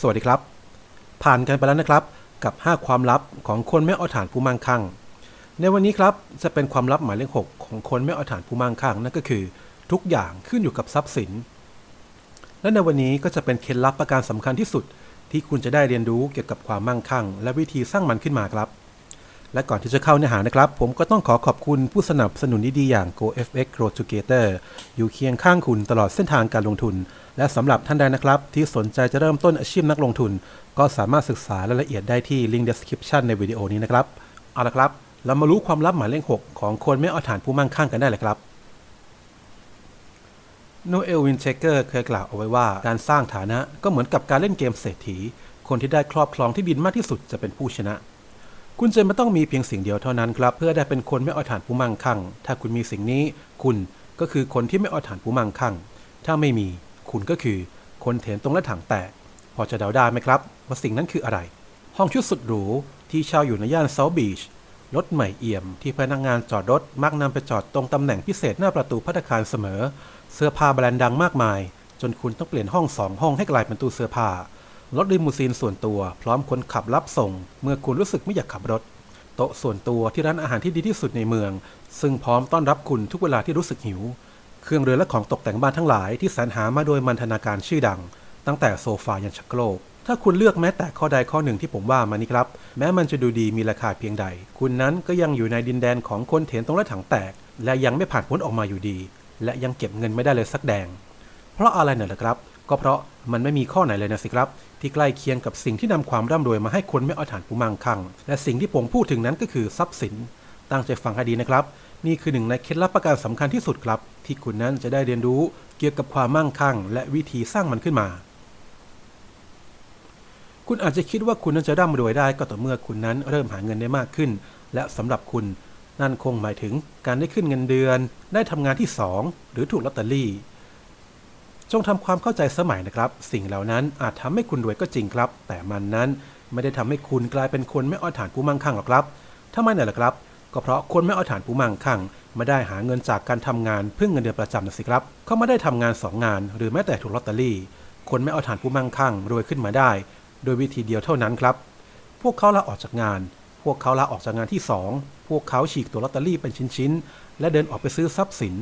สวัสดีครับ ผ่านกันไปแล้วนะครับ กับ 5 ความลับของคนไม่เอาฐานผู้มั่งคั่ง ในวันนี้ครับจะเป็นความลับหมายเลขหกของคนไม่เอาฐานผู้มั่งคั่งนั่นก็คือ ทุกอย่างขึ้นอยู่กับทรัพย์สิน และในวันนี้ก็จะเป็นเคล็ดลับประการสำคัญที่สุด ที่คุณจะได้เรียนรู้เกี่ยวกับความมั่งคั่ง และวิธีสร้างมันขึ้นมาครับ และก่อนที่จะเข้าเนื้อหานะครับ ผมก็ต้องขอขอบคุณผู้สนับสนุนดีๆอย่าง GoFX Grow Together อยู่เคียงข้างคุณตลอดเส้นทางการลงทุน และสำหรับท่านใดนะครับ ที่สนใจจะเริ่มต้นอาชีพนักลงทุน ก็สามารถศึกษารายละเอียดได้ที่ลิงก์ description ในวิดีโอนี้นะครับ เอาละครับ เรามารู้ความลับหมายเลขหกของคนไม่เอาฐานผู้มั่งคั่งกันได้เลยครับโนเอลวินเชเกอร์เคยกล่าวเอาไว้ว่าการสร้างฐานะก็เหมือนกับการเล่นเกมเศรษฐี คนที่ได้ครอบครองที่ดินมากที่สุดจะเป็นผู้ชนะ คุณจะไม่ต้องมีเพียงสิ่งเดียวเท่านั้นครับ เพื่อได้เป็นคนไม่เอาฐานผู้มั่งคั่ง ถ้าคุณมีสิ่งนี้ คุณก็คือคนที่ไม่เอาฐานผู้มั่งคั่ง ถ้าไม่มี คุณก็คือคนเถนตรงและถังแตก พอจะเดาได้ไหมครับ ว่าสิ่งนั้นคืออะไร ห้องชุดสุดหรูที่เช่าอยู่ในย่านเซาท์บีชรถใหม่เอี่ยมที่พนักงานจอดรถมักนำไปจอดตรงตำแหน่งพิเศษหน้าประตูพัตคารเสมอ เสื้อผ้าแบรนด์ดังมากมาย จนคุณต้องเปลี่ยนห้องสองห้องให้กลายเป็นตู้เสื้อผ้ารถลิมูซีนส่วนตัว พร้อมคนขับรับส่ง เมื่อคุณรู้สึกไม่อยากขับรถ โต๊ะส่วนตัวที่ร้านอาหารที่ดีที่สุดในเมือง ซึ่งพร้อมต้อนรับคุณทุกเวลาที่รู้สึกหิว เครื่องเรือนและของตกแต่งบ้านทั้งหลายที่สรรหามาโดยมันธนาการชื่อดัง ตั้งแต่โซฟายันชักโครกถ้าคุณเลือกแม้แต่ข้อใดข้อหนึ่งที่ผมว่ามานี้ครับ แม้มันจะดูดีมีราคาเพียงใด คุณนั้นก็ยังอยู่ในดินแดนของคนเถนตรงและถังแตก และยังไม่ผ่านพ้นออกมาอยู่ดี และยังเก็บเงินไม่ได้เลยสักแดง เพราะอะไรเนี่ยล่ะครับ ก็เพราะมันไม่มีข้อไหนเลยนะสิครับ ที่ใกล้เคียงกับสิ่งที่นำความร่ำรวยมาให้คนไม่เอาฐานผู้มั่งคั่ง และสิ่งที่ผมพูดถึงนั้นก็คือทรัพย์สิน ตั้งใจฟังให้ดีนะครับ นี่คือหนึ่งในเคล็ดลับประการสำคัญที่สุดครับ ที่คุณนั้นจะได้เรียนรู้เกี่ยวกับความมั่งคั่ง และวิธีสร้างมันขึ้นมา คุณอาจจะคิดว่าคุณนั้นจะร่ำรวยได้ก็ต่อเมื่อคุณนั้นเริ่มหาเงินได้มากขึ้น และสำหรับคุณนั่นคงหมายถึงการได้ขึ้นเงินเดือน ได้ทำงานที่สองหรือถูกลอตเตอรี่ จงทำความเข้าใจสมัยนะครับ สิ่งเหล่านั้นอาจทำให้คุณรวยก็จริงครับ แต่มันนั้นไม่ได้ทำให้คุณกลายเป็นคนไม่อ้อนฐานผู้มั่งคั่งหรอกครับทำไมน่ะล่ะครับ ก็เพราะคนไม่อ้อฐานผู้มั่งคั่งไม่ได้หาเงินจากการทำงานเพื่อเงินเดือนประจำนะสิครับ เขาไม่ได้ทำงานสองงาน หรือแม้แต่ถูกลอตเตอรี่ คนไม่อ้อฐานผู้มั่งคั่งรวยขึ้นมาได้ โดยวิธีเดียวเท่านั้นครับ พวกเขาลาออกจากงาน พวกเขาลาออกจากงานที่สองพวกเขาฉีกตัวลอตเตอรี่เป็นชิ้นๆ และเดินออกไปซื้อทรัพย์สิน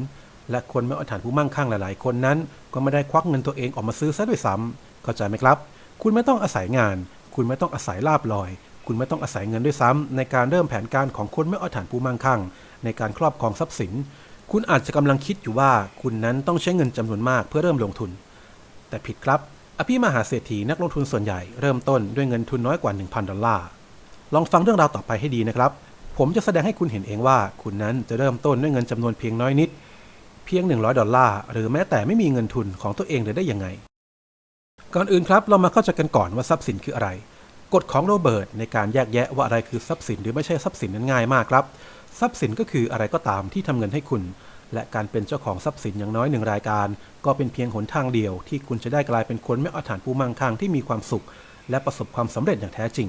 และคนไม่เอาฐานผู้มั่งคั่งหลายๆ คนนั้น ก็ไม่ได้ควักเงินตัวเองออกมาซื้อซะด้วยซ้ำเข้าใจไหมครับ คุณไม่ต้องอาศัยงาน คุณไม่ต้องอาศัยลาบลอย คุณไม่ต้องอาศัยเงินด้วยซ้ำในการเริ่มแผนการของคนไม่เอาฐานผู้มั่งคั่ง ในการครอบครองทรัพย์สิน คุณอาจจะกำลังคิดอยู่ว่าคุณนั้นต้องใช้เงินจำนวนมากเพื่อเริ่มลงทุน แต่ผิดครับ อภิมหาเศรษฐีนักลงทุนส่วนใหญ่เริ่มต้นด้วยเงินทุนน้อยกว่า 1,000 ดอลลาร์ ลองฟังเรื่องราวต่อไปให้ดีนะครับ ผมจะแสดงให้คุณเห็นเองว่า คุณนั้นจะเริ่มต้นด้วยเงินจำนวนเพียงน้อยนิด เพียง 100 ดอลลาร์ หรือแม้แต่ไม่มีเงินทุนของตัวเองเลยได้ยังไง ก่อนอื่นครับ เรามาเข้าใจกันก่อนว่าทรัพย์สินคืออะไร กฎของโรเบิร์ตในการแยกแยะว่าอะไรคือทรัพย์สินหรือไม่ใช่ทรัพย์สินนั้นง่ายมากครับ ทรัพย์สินก็คืออะไรก็ตามที่ทำเงินให้คุณ และการเป็นเจ้าของทรัพย์สินอย่างน้อยหนึ่งรายการ ก็เป็นเพียงหนทางเดียว ที่คุณจะได้กลายเป็นคนไม่อาฐานผู้มั่งคั่งที่มีความสุข และประสบความสำเร็จอย่างแท้จริง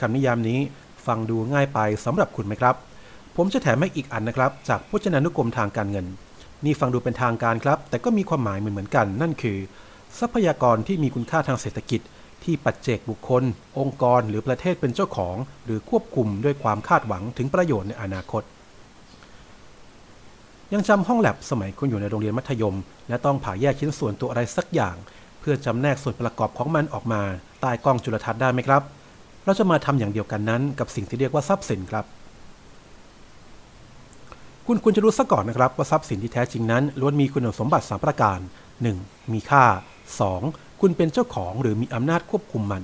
คำนิยามนี้ฟังดูง่ายไปสำหรับคุณไหมครับ ผมจะแถมให้อีกอันนะครับ จากพจนานุกรมทางการเงิน นี่ฟังดูเป็นทางการครับ แต่ก็มีความหมายเหมือนเหมือนกัน นั่นคือ ทรัพยากรที่มีคุณค่าทางเศรษฐกิจ ที่ปัจเจกบุคคล องค์กรหรือประเทศเป็นเจ้าของ หรือควบคุมด้วยความคาดหวังถึงประโยชน์ในอนาคต ยังจำห้องแลบสมัยคุณอยู่ในโรงเรียนมัธยม และต้องผ่าแยกชิ้นส่วนตัวอะไรสักอย่าง เพื่อจำแนกส่วนประกอบของมันออกมาใต้กล้องจุลทรรศน์ได้ไหมครับ เราจะมาทำอย่างเดียวกันนั้น กับสิ่งที่เรียกว่าทรัพย์สินครับคุณควรจะรู้ซะก่อนนะครับว่าทรัพย์สินที่แท้จริงนั้นล้วนมีคุณสมบัติ 3 ประการ 1. มีค่า 2. คุณเป็นเจ้าของหรือมีอำนาจควบคุมมัน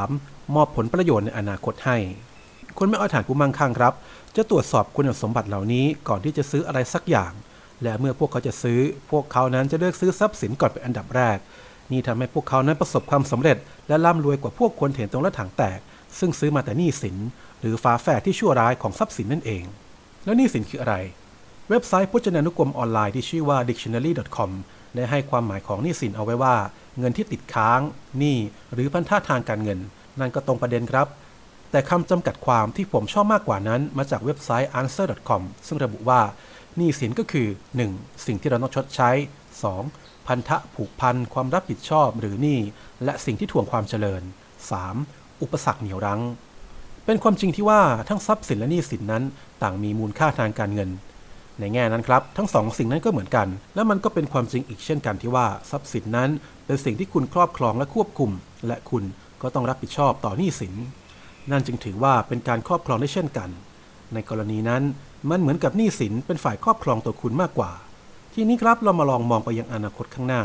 3. มอบผลประโยชน์ในอนาคตให้ คนไม่เอาฐานผู้มั่งคั่งครับ จะตรวจสอบคุณสมบัติเหล่านี้ก่อนที่จะซื้ออะไรสักอย่าง และเมื่อพวกเขาจะซื้อ พวกเขานั้นจะเลือกซื้อทรัพย์สินก่อนเป็นอันดับแรก นี่ทำให้พวกเขานั้นประสบความสำเร็จ และร่ำรวยกว่าพวกคนเห็นตรงและถังแตก ซึ่งซื้อมาแต่หนี้สิน หรือฝาแฝดที่ชั่วร้ายของทรัพย์สินนั่นเอง แล้วหนี้สินคืออะไร เว็บไซต์พจนานุกรมออนไลน์ที่ชื่อว่า dictionary.com ได้ให้ความหมายของหนี้สินเอาไว้ว่า เงินที่ติดค้างหนี้หรือพันธะทางการเงิน นั่นก็ตรงประเด็นครับ แต่คำจำกัดความที่ผมชอบมากกว่านั้น มาจากเว็บไซต์ answer.com ซึ่งระบุว่าหนี้สินก็คือ 1. สิ่งที่เราต้องชดใช้ 2. พันธะผูกพันความรับผิดชอบหรือหนี้และสิ่งที่ถ่วงความเจริญ 3. อุปสรรคเหนี่ยวรั้ง เป็นความจริงที่ว่าทั้งทรัพย์สินและหนี้สินนั้น ต่างมีมูลค่าทางการเงิน ในแง่นั้นครับ ทั้งสองสิ่งนั้นก็เหมือนกัน และมันก็เป็นความจริงอีกเช่นกันที่ว่าทรัพย์สินนั้น เป็นสิ่งที่คุณครอบครองและควบคุม และคุณก็ต้องรับผิดชอบต่อหนี้สิน นั่นจึงถือว่าเป็นการครอบครองได้เช่นกัน ในกรณีนั้นมันเหมือนกับหนี้สินเป็นฝ่ายครอบครองตัวคุณมากกว่า ทีนี้ครับเรามาลองมองไปยังอนาคตข้างหน้า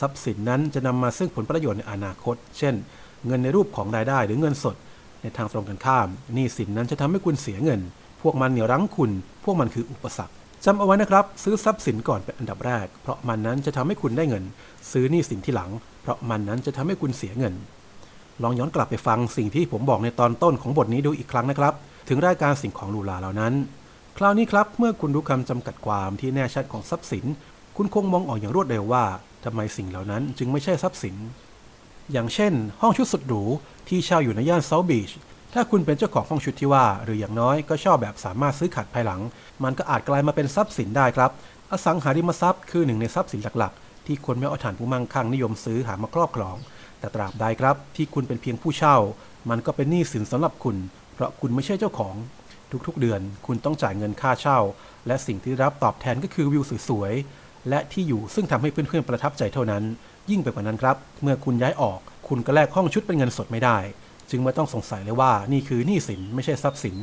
ทรัพย์สินนั้นจะนำมาซึ่งผลประโยชน์ในอนาคต เช่น เงินในรูปของรายได้หรือเงินสด ในทางตรงกันข้ามหนี้สินนั้นจะทำให้คุณเสียเงิน พวกมันเหนี่ยวรั้งคุณ พวกมันคืออุปสรรค จำเอาไว้นะครับ ซื้อทรัพย์สินก่อนเป็นอันดับแรก เพราะมันนั้นจะทำให้คุณได้เงิน ซื้อนี้สินที่หลัง เพราะมันนั้นจะทำให้คุณเสียเงิน ลองย้อนกลับไปฟังสิ่งที่ผมบอกในตอนต้นของบทนี้ดูอีกครั้งนะครับ ถึงรายการสิ่งของหรูหราเหล่านั้น คราวนี้ครับเมื่อคุณรู้คำจำกัดความที่แน่ชัดของทรัพย์สิน คุณคงมองออกอย่างรวดเร็วว่าทำไมสิ่งเหล่านั้นจึงไม่ใช่ทรัพย์สิน อย่างเช่น ห้องชุดสุดหรูที่เช่าอยู่ในย่านเซาท์บีช ถ้าคุณเป็นเจ้าของห้องชุดที่ว่า หรืออย่างน้อยก็ชอบแบบสามารถซื้อขาดภายหลัง มันก็อาจกลายมาเป็นทรัพย์สินได้ครับ อสังหาริมทรัพย์คือหนึ่งในทรัพย์สินหลักๆ ที่คนไม่เอาฐานผู้มั่งคั่งนิยมซื้อหามาครอบครอง แต่ตราบใดครับ ที่คุณเป็นเพียงผู้เช่า มันก็เป็นหนี้สินสำหรับคุณ เพราะคุณไม่ใช่เจ้าของ ทุกๆ เดือน คุณต้องจ่ายเงินค่าเช่า และสิ่งที่รับตอบแทนก็คือวิวสวยๆและที่อยู่ซึ่งทำให้เพื่อนๆประทับใจเท่านั้น ยิ่งไปกว่านั้นครับ เมื่อคุณย้ายออก คุณก็แลกห้องชุดเป็นเงินสดไม่ได้ จึงไม่ต้องสงสัยเลยว่านี่คือหนี้สินไม่ใช่ทรัพย์สิน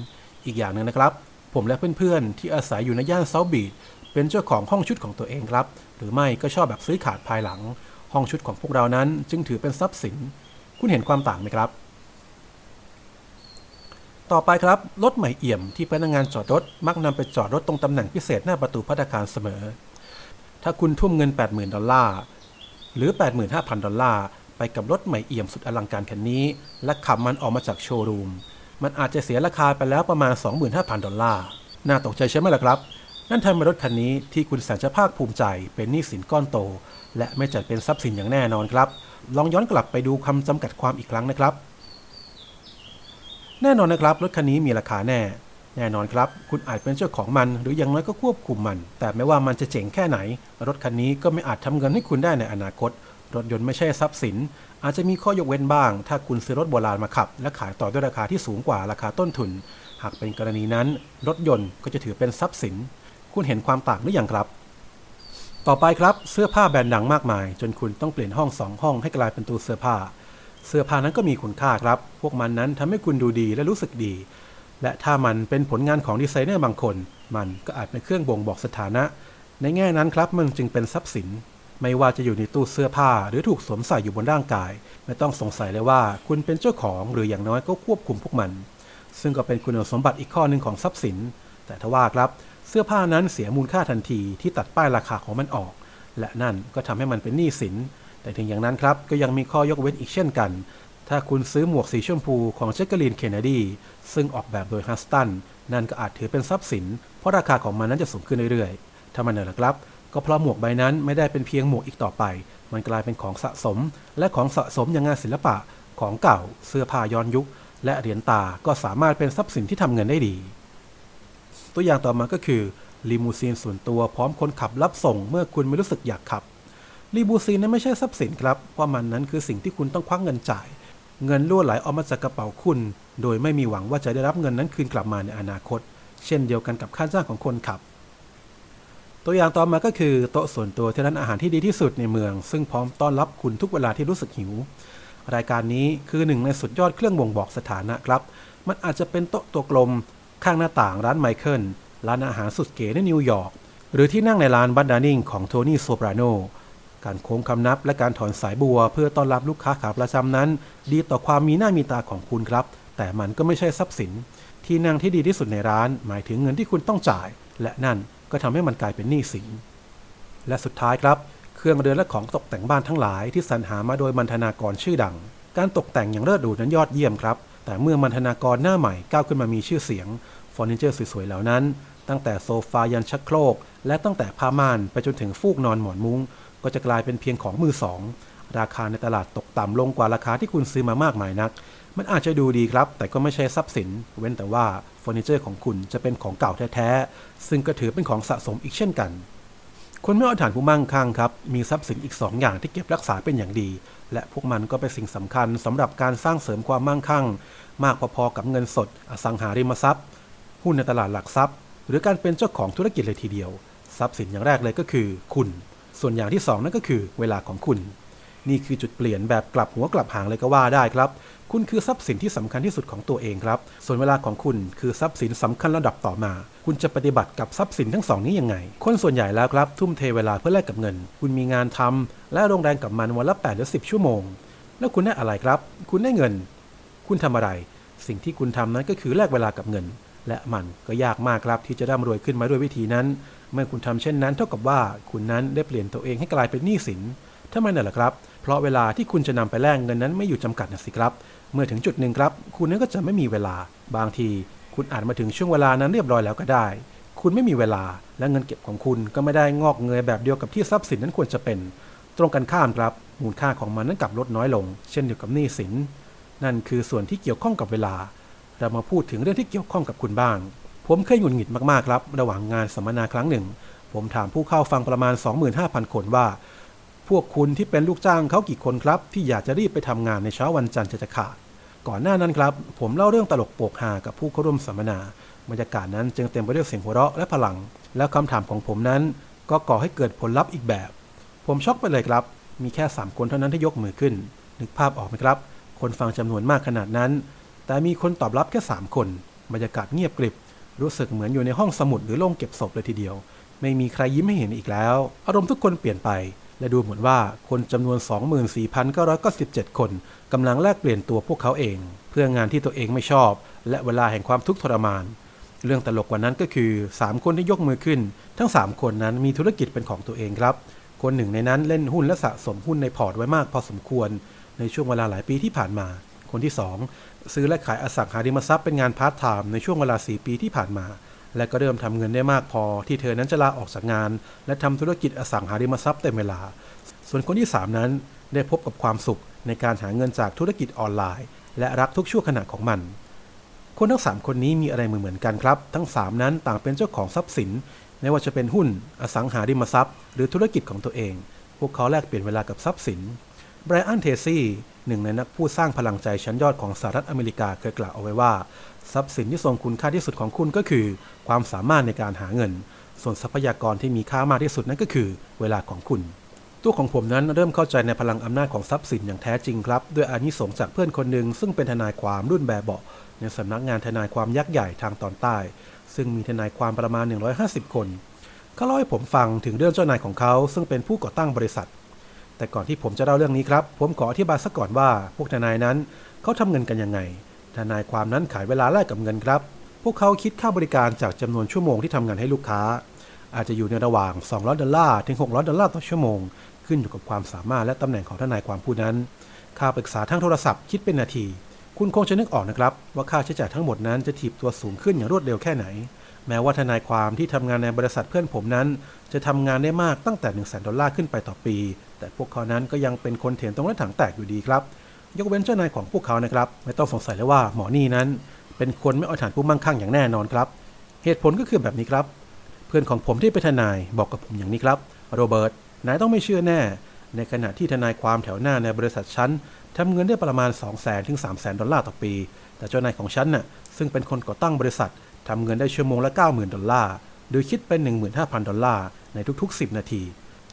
อีกอย่างหนึ่งนะครับ ผมและเพื่อนๆ ที่อาศัยอยู่ในย่านเซาบีดเป็นเจ้าของห้องชุดของตัวเองครับ หรือไม่ก็ชอบแบบซื้อขาดภายหลัง ห้องชุดของพวกเรานั้น จึงถือเป็นทรัพย์สิน คุณเห็นความต่างไหมครับ ต่อไปครับรถใหม่เอี่ยมที่พนักงานจอดรถมักนำไปจอดรถตรงตำแหน่งพิเศษหน้าประตูพัตตาคารเสมอ ถ้าคุณทุ่มเงิน 80,000 ดอลลาร์หรือ 85,000 ดอลลาร์ ไปกับรถใหม่เอี่ยมสุดอลังการคันนี้ และขับมันออกมาจากโชว์รูม มันอาจจะเสียราคาไปแล้วประมาณ 25,000 ดอลลาร์ น่าตกใจใช่ไหมล่ะครับ นั่นทำให้รถคันนี้ที่คุณแสนจะภาคภูมิใจเป็นหนี้สินก้อนโต และไม่จัดเป็นทรัพย์สินอย่างแน่นอนครับ ลองย้อนกลับไปดูคำจำกัดความอีกครั้งนะครับ แน่นอนนะครับรถคันนี้มีราคาแน่ แน่นอนครับ คุณอาจเป็นเจ้าของมันหรืออย่างน้อยก็ควบคุมมัน แต่ไม่ว่ามันจะเจ๋งแค่ไหน รถคันนี้ก็ไม่อาจทำเงินให้คุณได้ในอนาคต รถยนต์ไม่ใช่ทรัพย์สิน อาจจะมีข้อยกเว้นบ้าง ถ้าคุณซื้อรถโบราณมาขับ และขายต่อด้วยราคาที่สูงกว่าราคาต้นทุน หากเป็นกรณีนั้น รถยนต์ก็จะถือเป็นทรัพย์สิน คุณเห็นความต่างหรือยังครับ ต่อไปครับเสื้อผ้าแบรนด์ดังมากมาย จนคุณต้องเปลี่ยนห้องสองห้องให้กลายเป็นตู้เสื้อผ้า เสื้อผ้านั้นก็มีคุณค่าครับ พวกมันนั้นทำให้คุณดูดีและรู้สึกดี และถ้ามันเป็นผลงานของดีไซเนอร์บางคน มันก็อาจเป็นเครื่องบ่งบอกสถานะ ในแง่นั้นครับมันจึงเป็นทรัพย์สิน ไม่ว่าจะอยู่ในตู้เสื้อผ้าหรือถูกสวมใส่อยู่บนร่างกาย ไม่ต้องสงสัยเลยว่าคุณเป็นเจ้าของหรืออย่างน้อยก็ควบคุมพวกมัน ซึ่งก็เป็นคุณสมบัติอีกข้อหนึ่งของทรัพย์สิน แต่ทว่าครับเสื้อผ้านั้นเสียมูลค่าทันทีที่ตัดป้ายราคาของมันออก และนั่นก็ทำให้มันเป็นหนี้สิน แต่ถึงอย่างนั้นครับก็ยังมีข้อยกเว้นอีกเช่นกัน ถ้าคุณซื้อหมวกสีชมพูของแจ็คเกอรีนเคนเนดีซึ่งออกแบบโดยฮัสตันนั่นก็อาจถือเป็นทรัพย์สิน เพราะราคาของมันนั้นจะสูงขึ้นเรื่อยๆถ้ามันเนี่ะครับ ก็เพราะหมวกใบนั้นไม่ได้เป็นเพียงหมวกอีกต่อไป มันกลายเป็นของสะสม และของสะสมอย่างงานศิลปะ ของเก่า เสื้อผ้าย้อนยุค และเหรียญตาก็สามารถเป็นทรัพย์สินที่ทำเงินได้ดี ตัวอย่างต่อมาก็คือลีมูซีนส่วนตัวพร้อมคนขับรับส่งเมื่อคุณไม่รู้สึกอยากขับลีมูซีนนั้นไม่ใช่ทรัพย์สินครับ เพราะมันนั้นคือสิ่งที่คุณต้องควักเงินจ่าย เงินล่วไหลออกมาจากกระเป๋าคุณ โดยไม่มีหวังว่าจะได้รับเงินนั้นคืนกลับมาในอนาคต เช่นเดียวกันกับค่าจ้างของคนขับ ตัวอย่างต่อมาก็คือโต๊ะส่วนตัวที่ร้านอาหารที่ดีที่สุดในเมือง ซึ่งพร้อมต้อนรับคุณทุกเวลาที่รู้สึกหิว รายการนี้คือหนึ่งในสุดยอดเครื่องบ่งบอกสถานะครับ มันอาจจะเป็นโต๊ะตัวกลม ข้างหน้าต่างร้านไมเคิลร้านอาหารสุดเก๋ในนิวยอร์กหรือที่นั่งในร้านบันดานิ่งของโทนี่โซปราโนการโค้งคำนับและการถอนสายบัว เพื่อต้อนรับลูกค้าขาประจำนั้น ดีต่อความมีหน้ามีตาของคุณครับ แต่มันก็ไม่ใช่ทรัพย์สิน ที่นั่งที่ดีที่สุดในร้าน หมายถึงเงินที่คุณต้องจ่าย และนั่น ก็ทำให้มันกลายเป็นหนี้สิน และสุดท้ายครับ เครื่องเรือนและของตกแต่งบ้านทั้งหลายที่สรรหามาโดยมันธนากรชื่อดัง การตกแต่งอย่างเลิศหรูนั้นยอดเยี่ยมครับ แต่เมื่อมันธนากรหน้าใหม่ก้าวขึ้นมามีชื่อเสียงเฟอร์นิเจอร์สวยๆเหล่านั้น ตั้งแต่โซฟายันชักโครก และตั้งแต่ผ้าม่านไปจนถึงฟูกนอนหมอนมุง้ง ก็จะกลายเป็นเพียงของมือสองราคาในตลาดตกต่ำลงกว่าราคาที่คุณซื้อมามากมายนัก มันอาจจะดูดีครับ แต่ก็ไม่ใช่ทรัพย์สิน เว้นแต่ว่า เฟอร์นิเจอร์ของคุณจะเป็นของเก่าแท้ๆ ซึ่งก็ถือเป็นของสะสมอีกเช่นกันคนไม่เอาฐานผู้มั่งคั่งครับ มีทรัพย์สินอีก 2 อย่างที่เก็บรักษาเป็นอย่างดี และพวกมันก็เป็นสิ่งสำคัญสำหรับการสร้างเสริมความมั่งคั่ง มากพอๆกับเงินสด อสังหาริมทรัพย์ หุ้นในตลาดหลักทรัพย์ หรือการเป็นเจ้าของธุรกิจเลยทีเดียว ทรัพย์สินอย่างแรกเลยก็คือ คุณ ส่วนอย่างที่สองนั่นก็คือ เวลาของคุณ นี่คือจุดเปลี่ยนแบบกลับหัวกลับหางเลยก็ว่าได้ครับ คุณคือทรัพย์สินที่สำคัญที่สุดของตัวเองครับ ส่วนเวลาของคุณคือทรัพย์สินสำคัญระดับต่อมา คุณจะปฏิบัติกับทรัพย์สินทั้งสองนี้ยังไง คนส่วนใหญ่แล้วครับ ทุ่มเทเวลาเพื่อแลกกับเงิน คุณมีงานทำและลงแรงกับมันวันละ8หรือ10 ชั่วโมง แล้วคุณได้อะไรครับ คุณได้เงิน คุณทำอะไร สิ่งที่คุณทำนั้นก็คือแลกเวลากับเงิน และมันก็ยากมากครับที่จะร่ำรวยขึ้นมาด้วยวิธีนั้น เมื่อคุณทำเช่นนั้น เท่ากับว่าคุณนั้นได้เปลี่ยนตัวเองให้กลายเป็นหนี้สิน ทำไมน่ะล่ะครับ เพราะเวลาที่คุณจะนำไปแลกเงินนั้นไม่อยู่จำกัดนะสิครับ เมื่อถึงจุดหนึ่งครับ คุณนั้นก็จะไม่มีเวลา บางที คุณอาจมาถึงช่วงเวลานั้นเรียบร้อยแล้วก็ได้ คุณไม่มีเวลา และเงินเก็บของคุณก็ไม่ได้งอกเงยแบบเดียวกับที่ทรัพย์สินนั้นควรจะเป็น ตรงกันข้ามครับ มูลค่าของมันนั้นกลับลดน้อยลง เช่นเดียวกับหนี้สิน นั่นคือส่วนที่เกี่ยวข้องกับเวลา เรามาพูดถึงเรื่องที่เกี่ยวข้องกับคุณบ้าง ผมเคยหงุดหงิดมากๆครับ ระหว่างงานสัมมนาครั้งหนึ่ง ผมถามผู้เข้าฟังประมาณ 25,000 คนว่า พวกคุณที่เป็นลูกจ้างเขากี่คนครับ ที่อยากจะรีบไปทำงานในเช้าวันจันทร์จะจะขาด ก่อนหน้านั้นครับ ผมเล่าเรื่องตลกโปกฮากับผู้เข้าร่วมสัมมนา บรรยากาศนั้นจึงเต็มไปด้วยเสียงหัวเราะและพลัง แล้วคำถามของผมนั้น ก็ก่อให้เกิดผลลัพธ์อีกแบบ ผมช็อกไปเลยครับ มีแค่ 3 คนเท่านั้นที่ยกมือขึ้น นึกภาพออกไหมครับ คนฟังจำนวนมากขนาดนั้น แต่มีคนตอบรับแค่ 3 คน บรรยากาศเงียบกริบ รู้สึกเหมือนอยู่ในห้องสมุดหรือโรงเก็บศพเลยทีเดียว ไม่มีใครยิ้มให้เห็นอีกแล้ว อารมณ์ทุกคนเปลี่ยนไป และดูเหมือนว่าคนจำนวน 24,997 คนกำลังแลกเปลี่ยนตัวพวกเขาเอง เพื่องานที่ตัวเองไม่ชอบ และเวลาแห่งความทุกข์ทรมาน เรื่องตลกกว่านั้นก็คือ 3 คนที่ยกมือขึ้น ทั้ง 3 คนนั้นมีธุรกิจเป็นของตัวเองครับ คนหนึ่งในนั้นเล่นหุ้นและสะสมหุ้นในพอร์ตไว้มากพอสมควร ในช่วงเวลาหลายปีที่ผ่านมา คนที่ 2 ซื้อและขายอสังหาริมทรัพย์เป็นงานพาร์ทไทม์ในช่วงเวลา 4 ปีที่ผ่านมา และก็เริ่มทำเงินได้มากพอที่เธอนั้นจะลาออกจากงาน และทำธุรกิจอสังหาริมทรัพย์เต็มเวลา ส่วนคนที่ 3 นั้นได้พบกับความสุขในการหาเงินจากธุรกิจออนไลน์ และรักทุกชั่วขณะของมัน คนทั้ง 3 คนนี้มีอะไรเหมือนกันครับ ทั้ง 3 นั้นต่างเป็นเจ้าของทรัพย์สิน ไม่ว่าจะเป็นหุ้น อสังหาริมทรัพย์ หรือธุรกิจของตัวเอง พวกเขาแลกเปลี่ยนเวลากับทรัพย์สินไบรอันเทซี่ หนึ่งในนักผู้สร้างพลังใจชั้นยอดของสหรัฐอเมริกาเคยกล่าวเอาไว้ว่า ทรัพย์สินที่ทรงคุณค่าที่สุดของคุณก็คือ ความสามารถในการหาเงิน ส่วนทรัพยากรที่มีค่ามากที่สุดนั่นก็คือ เวลาของคุณตัวของผมนั้นเริ่มเข้าใจในพลังอำนาจของทรัพย์สินอย่างแท้จริงครับ ด้วยอานิสงส์จากเพื่อนคนหนึ่งซึ่งเป็นทนายความรุ่นแบบเบาะในสำนักงานทนายความยักษ์ใหญ่ทางตอนใต้ ซึ่งมีทนายความประมาณ 150 คนเขาเล่าให้ผมฟังถึงเรื่องเจ้านายของเขาซึ่งเป็นผู้ก่อตั้งบริษัท แต่ก่อนที่ผมจะเล่าเรื่องนี้ครับ ผมขออธิบายซะก่อนว่า พวกทนายนั้นเขาทำเงินกันยังไง ทนายความนั้นขายเวลาแลกกับเงินครับ พวกเขาคิดค่าบริการจากจำนวนชั่วโมงที่ทำงานให้ลูกค้า อาจจะอยู่ในระหว่าง 200 ดอลลาร์ถึง 600 ดอลลาร์ต่อชั่วโมง ขึ้นอยู่กับความสามารถและตำแหน่งของทนายความผู้นั้น ค่าปรึกษาทางโทรศัพท์คิดเป็นนาที คุณคงจะนึกออกนะครับ ว่าค่าใช้จ่ายทั้งหมดนั้นจะถีบตัวสูงขึ้นอย่างรวดเร็วแค่ไหน แม้ว่าทนายความที่ทำงานในบริษัทเพื่อนผมนั้น จะทำงานได้มากตั้งแต่1 0 0 0 0ดอลลาร์ขึ้นไปต่อปี แต่พวกเขานั้นก็ยังเป็นคนเถียงตรงและถังแตกอยู่ดีครับ ยกเว้นเจ้านายของพวกเขานะครับ ไม่ต้องสงสัยเลยว่าหมอนี่นั้น เป็นคนไม่เอาฐานผู้มั่งคั่งอย่างแน่นอนครับ เหตุผลก็คือแบบนี้ครับ เพื่อนของผมที่เป็นทนายบอกกับผมอย่างนี้ครับโรเบิร์ตนายต้องไม่เชื่อแน่ ในขณะที่ทนายความแถวหน้าในบริษัทฉันทำเงินได้ประมาณ 2 0 0 0 0 0ถึง3 0 0 0 0 0ดอลลาร์ต่อปี แต่เจ้านายของฉันน่ะซึ่งเป็นคนก่อตั้งบริษัททำเงินได้ชั่วโมงละ 90,000 ดอลลาร์ โดยคิดเป็น 15,000 ดอลลาร์ ในทุกๆ 10 นาที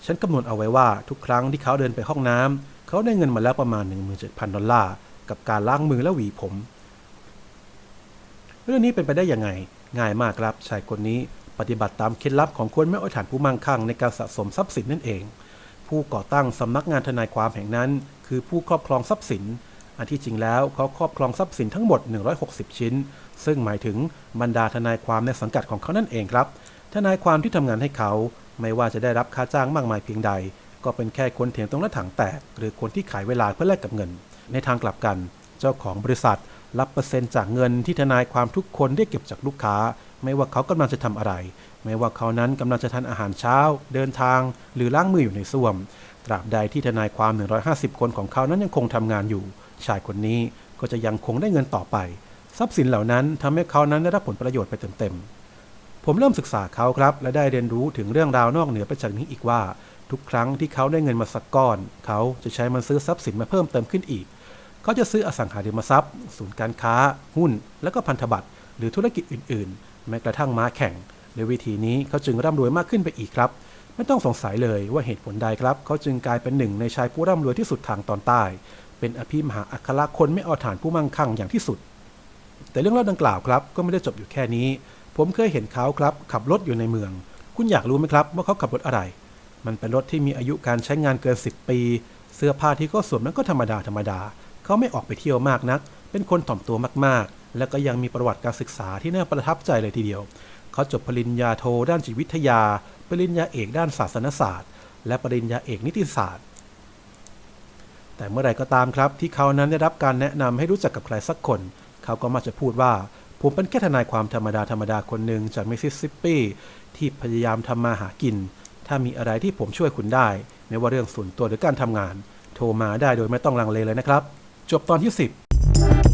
ฉันกำหนดเอาไว้ว่าทุกครั้งที่เขาเดินไปห้องน้ำเขาได้เงินมาแล้วประมาณ 17,000 ดอลลาร์ กับการล้างมือและหวีผม เรื่องนี้เป็นไปได้ยังไง ง่ายมากครับชายคนนี้ปฏิบัติตามเคล็ดลับของคนไม่อาฐานผู้มั่งคั่งในการสะสมทรัพย์สินนั่นเอง ผู้ก่อตั้งสำนักงานทนายความแห่งนั้น คือผู้ครอบครองทรัพย์สิน อันที่จริงแล้วเขาครอบครองทรัพย์สินทั้งหมด 160 ชิ้น ซึ่งหมายถึงบรรดาทนายความในสังกัดของเขานั่นเองครับ ทนายความที่ทำงานให้เขา ไม่ว่าจะได้รับค่าจ้างมากมายเพียงใด ก็เป็นแค่คนเถียงตรงหน้าถังแตก หรือคนที่ขายเวลาเพื่อแลกกับเงิน ในทางกลับกัน เจ้าของบริษัท รับเปอร์เซ็นต์จากเงินที่ทนายความทุกคนได้เก็บจากลูกค้า ไม่ว่าเขากำลังจะทำอะไร ไม่ว่าเขานั้นกำลังจะทานอาหารเช้า เดินทาง หรือล้างมืออยู่ในส้วม ตราบใดที่ทนายความ 150 คนของเขานั้นยังคงทำงานอยู่ ชายคนนี้ก็จะยังคงได้เงินต่อไป ทรัพย์สินเหล่านั้นทำให้เขานั้นได้รับผลประโยชน์ไปเต็มๆ ผมเริ่มศึกษาเขาครับ และได้เรียนรู้ถึงเรื่องราวนอกเหนือไปจากนี้อีกว่า ทุกครั้งที่เขาได้เงินมาสักก้อน เขาจะใช้มันซื้อทรัพย์สินมาเพิ่มเติมขึ้นอีก เขาจะซื้ออสังหาริมทรัพย์ ศูนย์การค้า หุ้น และก็พันธบัตรหรือธุรกิจอื่น ๆ แม้กระทั่งม้าแข่งด้วยวิธีนี้เขาจึงร่ำรวยมากขึ้นไปอีกครับไม่ต้องสงสัยเลยว่าเหตุผลใดครับ เขาจึงกลายเป็นหนึ่งในชายผู้ร่ำรวยที่สุดทางตอนใต้ เป็นอภิมหาอัครคนไม่เอาฐานผู้มั่งคั่งอย่างที่สุด แต่เรื่องเล่าดังกล่าวครับ ก็ไม่ได้จบอยู่แค่นี้ ผมเคยเห็นเขาครับขับรถอยู่ในเมือง คุณอยากรู้ไหมครับว่าเขาขับรถอะไร มันเป็นรถที่มีอายุการใช้งานเกิน 10 ปี เสื้อผ้าที่เขาสวมนั้นก็ธรรมดาธรรมดา เขาไม่ออกไปเที่ยวมากนัก เป็นคนถ่อมตัวมากๆ และก็ยังมีประวัติการศึกษาที่น่าประทับใจเลยทีเดียว เขาจบปริญญาโทด้านจิตวิทยา ปริญญาเอกด้านศาสนศาสตร์ และปริญญาเอกนิติศาสตร์ แต่เมื่อไรก็ตามครับที่เขานั้นได้รับการแนะนำให้รู้จักกับใครสักคน เขาก็มักจะพูดว่า ผมเป็นแค่ทนายความธรรมดาธรรมดาคนหนึ่งจากมิสซิสซิปปีที่พยายามทำมาหากิน ถ้ามีอะไรที่ผมช่วยคุณได้ ไม่ว่าเรื่องส่วนตัวหรือการทำงาน โทรมาได้โดยไม่ต้องลังเลเลยนะครับ จบตอนที่ 10